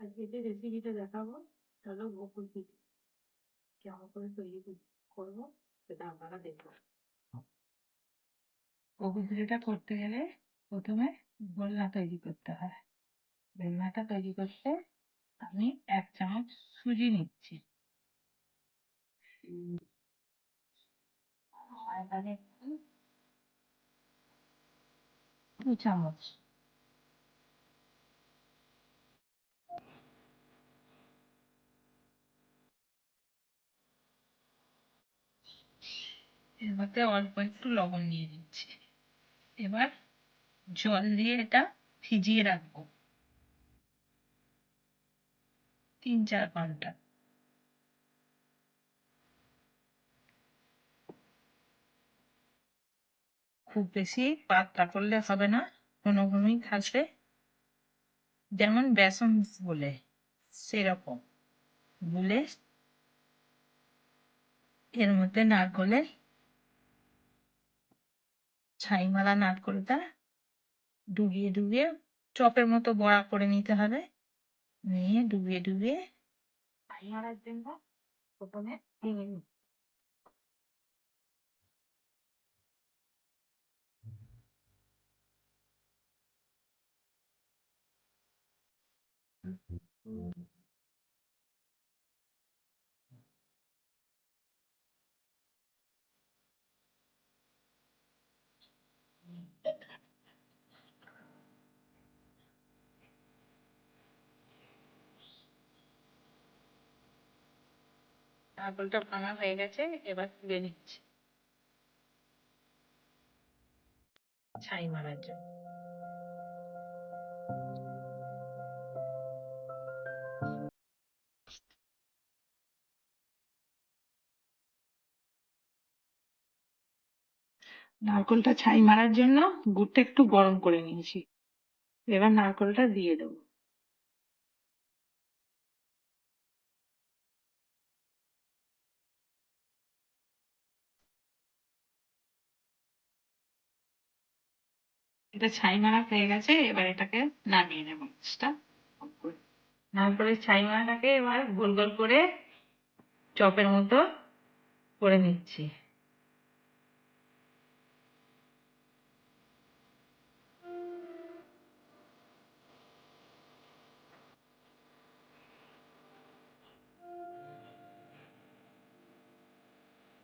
আজকে যে রেসিপিটা দেখাবো সেটা হলো বকুল পিঠে কেমন করে তৈরি কর- করব, সেটা আপনারা দেখুন বকুল পিঠেটা করতে গেলে প্রথমে গোলনা তৈরি করতে হয়। গোলনাটা তৈরি করতে আমি এক চামচ সুজি নিচ্ছি। দু চামচ এর মধ্যে অল্প একটু লবণ দিয়ে দিচ্ছি। এবার জল দিয়ে এটা ভিজিয়ে রাখব। তিন চার ঘণ্টা। খুব বেশি পাতলা করলে হবে না ঘন ঘনই থাকবে যেমন বেসন বলে, সেরকম। গুলে এর মধ্যে নারকলের ছাই মারা নারকলটা ডুবিয়ে ডুবিয়ে চপের মতো বড়া করে নিতে হবে। নিয়ে ডুবিয়ে ডুবিয়ে প্রথমে ভেঙে নিই। নারকলটা ভাঙা হয়ে গেছে, এবার তুলে নিচ্ছি। ছাই মারার জন্য। নারকলটা ছাই মারার জন্য, গুড়টা একটু গরম করে নিয়েছি। এবার নারকলটা দিয়ে দেবো। এটা ছাই মারা হয়ে গেছে, এবার এটাকে নামিয়ে নেব মাছটা নারকলের ছাই মারাটাকে এবার গোল গোল করে চপের মতো করে নিচ্ছি।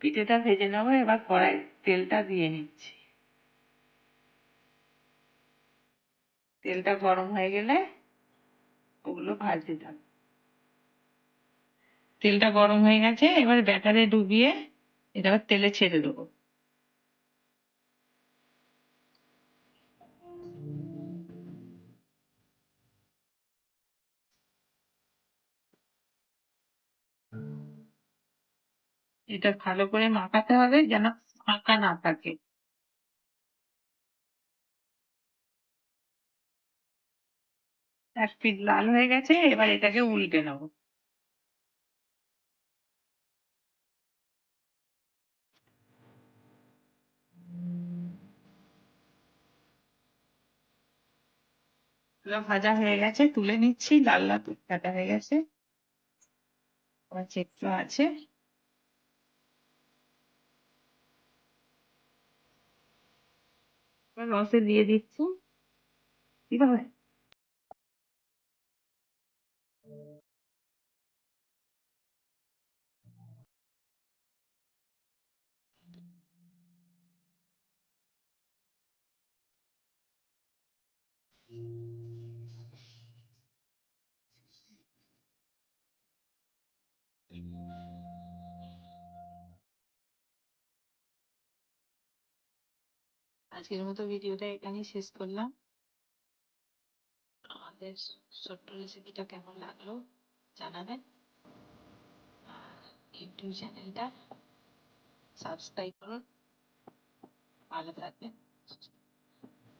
পিঠেটা ভেজে নেব, এবার কড়াই তেলটা দিয়ে নিচ্ছি। তেলটা গরম হয়ে গেলে ওগুলো ভাজতে থাকব তেলটা গরম হয়ে গেছে, এবার ব্যাটারে ডুবিয়ে এটা আবার তেলে ছেড়ে দেবো। এটা ভালো করে মাখাতে হবে যেন ফাঁকা না থাকে। এক পিঠ লাল হয়ে গেছে, এবার এটাকে উল্টে নেব। ভাজা হয়ে গেছে, তুলে নিচ্ছি, লাল লাল কাটা হয়ে গেছে। চেকটা আছে। রসে দিয়ে দিচ্ছি। আছে আজকের মতো ভিডিওটা এখানেই শেষ করলাম। আমাদের ছোট্ট রেসিপিটা কেমন লাগল জানাবেন। আর ইউটিউব চ্যানেলটা সাবস্ক্রাইব করুন। ভালো থাকবেন।